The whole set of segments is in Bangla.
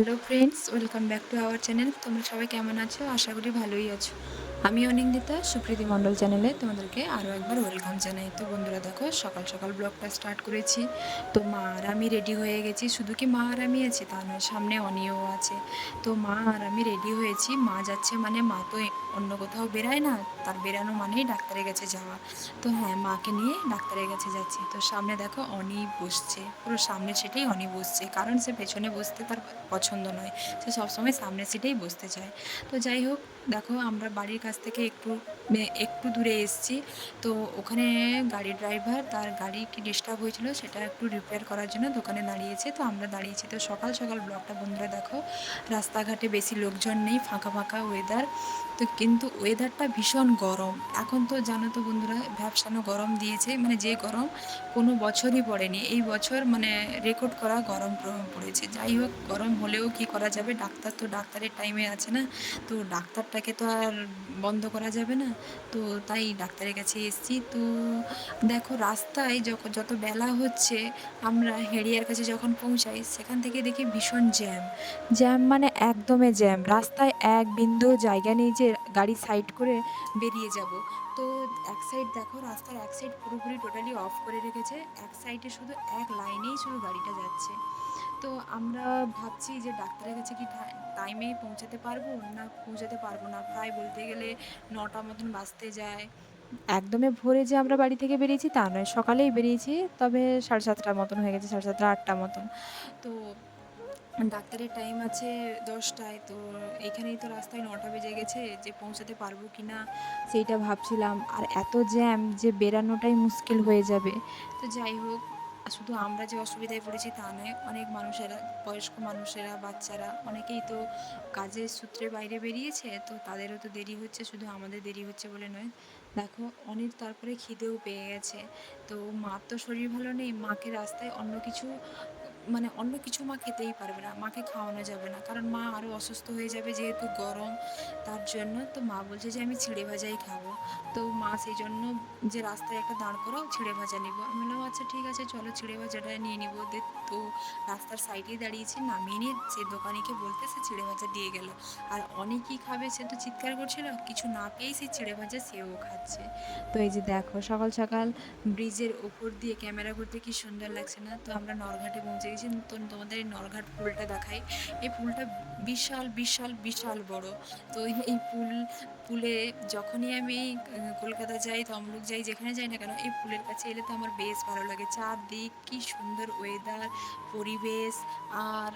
Hello friends, welcome back to our channel. তোমরা সবাই কেমন আছো? আশা করি ভালোই আছো। আমি অনিন্দিতা সুপ্রীতি মণ্ডল চ্যানেলে তোমাদেরকে আরও একবার ওয়েলকাম জানাই। তো বন্ধুরা, দেখো, সকাল সকাল ব্লগটা স্টার্ট করেছি। তো মা আর আমি রেডি হয়ে গেছি। শুধু কি মা আর আমি আছি তা নয়, সামনে অনিও আছে। তো মা আর আমি রেডি হয়েছি। মা যাচ্ছে মানে মা তো অন্য কোথাও বেরায় না, তার বেরানো মানেই ডাক্তারের কাছে যাওয়া। তো হ্যাঁ মাকে নিয়ে ডাক্তারের কাছে যাচ্ছি। তো সামনে দেখো, অনি বসছে। পুরো সামনে সিটেই অনি বসছে। কারণ সে পেছনে বসতে তার পছন্দ নয়। সে সবসময় সামনে সিটেই বসতে চায়। তো যাই হোক, দেখো, আমরা বাড়ির কাছ থেকে একটু একটু দূরে এসেছি। তো ওখানে গাড়ি ড্রাইভার তার গাড়ি কি ডিস্টার্ব হয়েছিল সেটা একটু রিপেয়ার করার জন্য দোকানে দাঁড়িয়েছে। তো আমরা দাঁড়িয়েছি। তো সকাল সকাল ব্লগটা বন্ধুরা দেখো, রাস্তাঘাটে বেশি লোকজন নেই, ফাঁকা ফাঁকা ওয়েদার তো কিন্তু ওয়েদারটা ভীষণ গরম। এখন তো জানো তো বন্ধুরা, ভ্যাবসানো গরম দিয়েছে। মানে যে গরম কোনো বছরই পড়েনি। এই বছর মানে রেকর্ড করা গরম পড়েছে। যাই হোক, গরম হলেও কি করা যাবে? ডাক্তার তো ডাক্তারের টাইমে আছে না। তো ডাক্তারটাকে তো আর বন্ধ করা যাবে না। তো তাই ডাক্তারের কাছে এসেছি। তো দেখো রাস্তায় যখন যত বেলা হচ্ছে, আমরা হেরিয়ার কাছে যখন পৌঁছাই, সেখান থেকে দেখি ভীষণ জ্যাম। জ্যাম মানে একদমে জ্যাম। রাস্তায় এক বিন্দু জায়গা নেই যে গাড়ি সাইড করে বেরিয়ে যাব। তো এক সাইড দেখো, রাস্তার এক সাইড পুরোপুরি টোটালি অফ করে রেখেছে। এক সাইডে শুধু এক লাইনেই শুধু গাড়িটা যাচ্ছে। তো আমরা ভাবছি যে ডাক্তারের কাছে কি টাইমে পৌঁছাতে পারব? না পৌঁছাতে পারব না। প্রায় বলতে গেলে নটা মতন বাজতে যায়। একদমই ভোরে যে আমরা বাড়ি থেকে বেরিয়েছি, তা নয়। সকালেই বেরিয়েছি, তবে সাড়ে সাতটার মতন হয়ে গেছে, সাড়ে সাতটা, আটটা মতন। তো ডাক্তারের টাইম আছে দশটায়। তো এইখানেই তো রাস্তায় নটা বেজে গেছে যে পৌঁছাতে পারব কি না, সেইটা ভাবছিলাম। আর এত জ্যাম যে বেরানোটাই মুশকিল হয়ে যাবে। তো যাই হোক শুধু আমরা যে অসুবিধায় পড়েছি তা নয়, অনেক মানুষেরা, বয়স্ক মানুষেরা, বাচ্চারা, অনেকেই তো কাজের সূত্রে বাইরে বেরিয়েছে, তো তাদেরও তো দেরি হচ্ছে, শুধু আমাদের দেরি হচ্ছে বলে নয়। দেখো অনেক তারপরে খিদেও পেয়ে গেছে, তো মার তো শরীর ভালো নেই, মাকে রাস্তায় অন্য কিছু মানে অন্য কিছু মা খেতেই পারবে না, মাকে খাওয়ানো যাবে না। কারণ মা আরও অসুস্থ হয়ে যাবে যেহেতু গরম, তার জন্য তো মা বলছে যে আমি ছিঁড়ে ভাজাই খাব। তো মা সেই জন্য যে রাস্তায় একটা দাঁড় করাও ছিঁড়ে ভাজা নিব। আমি বললাম আচ্ছা ঠিক আছে, চলো ছিঁড়ে ভাজাটা নিয়ে নিব। দে তো রাস্তার সাইডেই দাঁড়িয়েছে, নামিয়ে নিয়ে সে দোকানিকে বলতে সে ছিঁড়ে ভাজা দিয়ে গেল। আর অনেকেই খাবে, সে তো চিৎকার করছিল, কিছু না পেয়েই সেই ছিঁড়ে ভাজা সেও খাচ্ছে। তো এই যে দেখো, সকাল সকাল ব্রিজের ওপর দিয়ে ক্যামেরা করতে কি সুন্দর লাগছে না? তো আমরা নরঘাটে পৌঁছে গেছি নতুন তোমাদের এই নরঘাট পুলটা দেখাই, এই পুলটা বিশাল বিশাল বিশাল বড়। তো এই পুল পুলে যখনই আমি কলকাতা যাই, তমলুক যাই, যেখানে যাই না কেন, এই পুলের কাছে এলে তো আমার বেশ ভালো লাগে। চারদিক কি সুন্দর ওয়েদার পরিবেশ, আর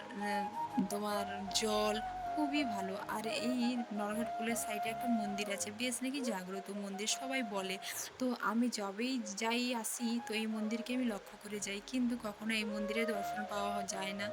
তোমার জল খুবই ভালো। আর এই নরঘাট পুলের সাইডে একটা মন্দির আছে, বেশ নাকি জাগ্রত মন্দির সবাই বলে। তো আমি যবেই যাই আসি, তো এই মন্দিরকে আমি লক্ষ্য করে যাই। কিন্তু কখনো এই মন্দিরে দর্শন পাওয়া যায় না।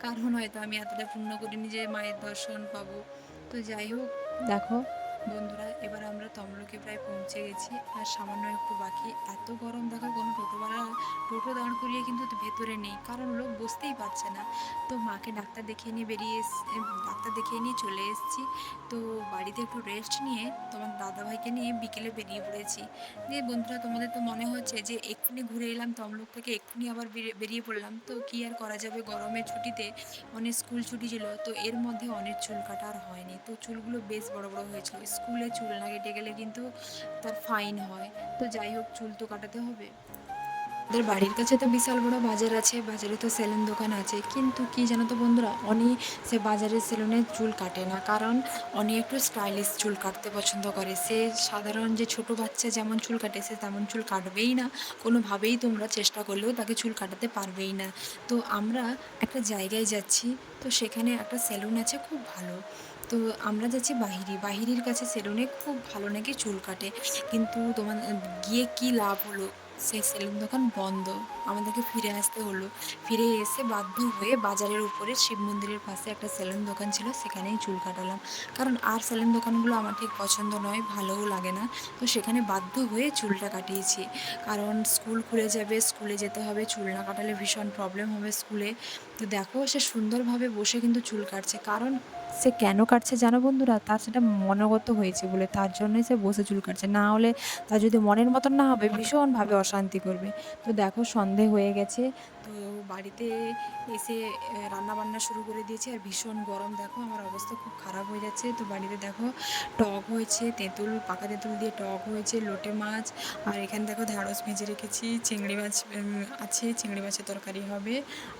কারণ হয়তো আমি এতটা পূর্ণ করিনি যে মায়ের দর্শন পাবো। তো যাই হোক। দেখো বন্ধুরা, এবার আমরা তমলুকে প্রায় পৌঁছে গেছি। আর সামান্য একটু বাকি। এত গরম দেখো, কোনো টোটোওয়ালা টোটো দাঁড় করিয়ে কিন্তু ভেতরে নেই। কারণ লোক বসতেই পারছে না। তো মাকে ডাক্তার দেখিয়ে নিয়ে বেরিয়ে ডাক্তার দেখিয়ে নিয়ে চলে এসেছি। তো বাড়িতে একটু রেস্ট নিয়ে তোমার দাদাভাইকে নিয়ে বিকেলে বেরিয়ে পড়েছি। দিয়ে বন্ধুরা, তোমাদের তো মনে হচ্ছে যে এক্ষুনি ঘুরে এলাম তমলুক থেকে, এক্ষুনি আবার বেরিয়ে- পড়লাম। তো কি আর করা যাবে? গরমের ছুটিতে অনেক স্কুল ছুটি ছিল। তো এর মধ্যে অনেক চুল কাটা আর হয়নি। তো চুলগুলো বেশ বড় বড় হয়েছিল। স্কুলে চুল না কেটে গেলে কিন্তু তার ফাইন হয়। তো যাই হোক, চুল তো কাটাতে হবে। আমাদের বাড়ির কাছে তো বিশাল বড় বাজার আছে, বাজারে তো সেলুন দোকান আছে। কিন্তু কি জানো তো বন্ধুরা, অনি সে বাজারের সেলুনে চুল কাটে না। কারণ অনি একটু স্টাইলিশ চুল কাটতে পছন্দ করে। সে সাধারণ যে ছোট বাচ্চা যেমন চুল কাটে, সে তেমন চুল কাটবেই না। কোনোভাবেই তোমরা চেষ্টা করলেও তাকে চুল কাটাতে পারবেই না। তো আমরা একটা জায়গায় যাচ্ছি, তো সেখানে একটা সেলুন আছে খুব ভালো। তো আমরা যাচ্ছি বাহিরি। বাহিরির কাছে সেলুনে খুব ভালো নাকি চুল কাটে। কিন্তু তোমার, গিয়ে কি লাভ হলো? সেই সেলুন দোকান বন্ধ। আমাদেরকে ফিরে আসতে হলো। ফিরে এসে বাধ্য হয়ে বাজারের উপরে শিব মন্দিরের পাশে একটা সেলুন দোকান ছিল, সেখানেই চুল কাটালাম। কারণ আর সেলুন দোকানগুলো আমার ঠিক পছন্দ নয়, ভালোও লাগে না। তো সেখানে বাধ্য হয়ে চুলটা কাটিয়েছি। কারণ স্কুল খুলে যাবে, স্কুলে যেতে হবে, চুল না কাটালে ভীষণ প্রবলেম হবে স্কুলে। তো দেখো সে সুন্দরভাবে বসে কিন্তু চুল কাটছে। কারণ সে কেন কাটছে জানো বন্ধুরা? তার সেটা মনোগত হয়েছে বলে, তার জন্যই সে বসে চুল কাটছে। না হলে তার যদি মনের মতন না হবে, ভীষণভাবে অশান্তি করবে। তো দেখো, সন্ধে হয়ে গেছে। তো বাড়িতে এসে রান্না বান্না শুরু করে দিয়েছি। আর ভীষণ গরম। দেখো, আমার অবস্থা খুব খারাপ হয়ে যাচ্ছে। তো বাড়িতে দেখো, টক হয়েছে, তেঁতুল, পাকা তেঁতুল দিয়ে টক হয়েছে, লোটে মাছ। আর এখানে দেখো, ঢ্যাঁড়স ভেজে রেখেছি। চিংড়ি মাছ আছে। চিংড়ি মাছের তরকারি হবে।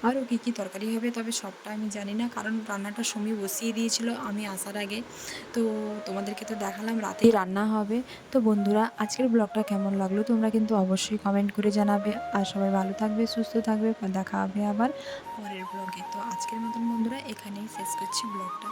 আরও কী কী তরকারি হবে, তবে সবটা আমি জানি না। কারণ রান্নাটা সমী বসিয়ে দিয়েছিল আমি আসার আগে। তো তোমাদেরকে তো দেখালাম, রাতেই রান্না হবে। তো বন্ধুরা, আজকের ব্লগটা কেমন লাগল তোমরা কিন্তু অবশ্যই কমেন্ট করে জানাবে। আর সবাই ভালো থাকবে, সুস্থ থাকবে। দেখা হবে আবার পরের ব্লগে। তো আজকের মতন বন্ধুরা, এখানেই শেষ করছি ব্লগটা।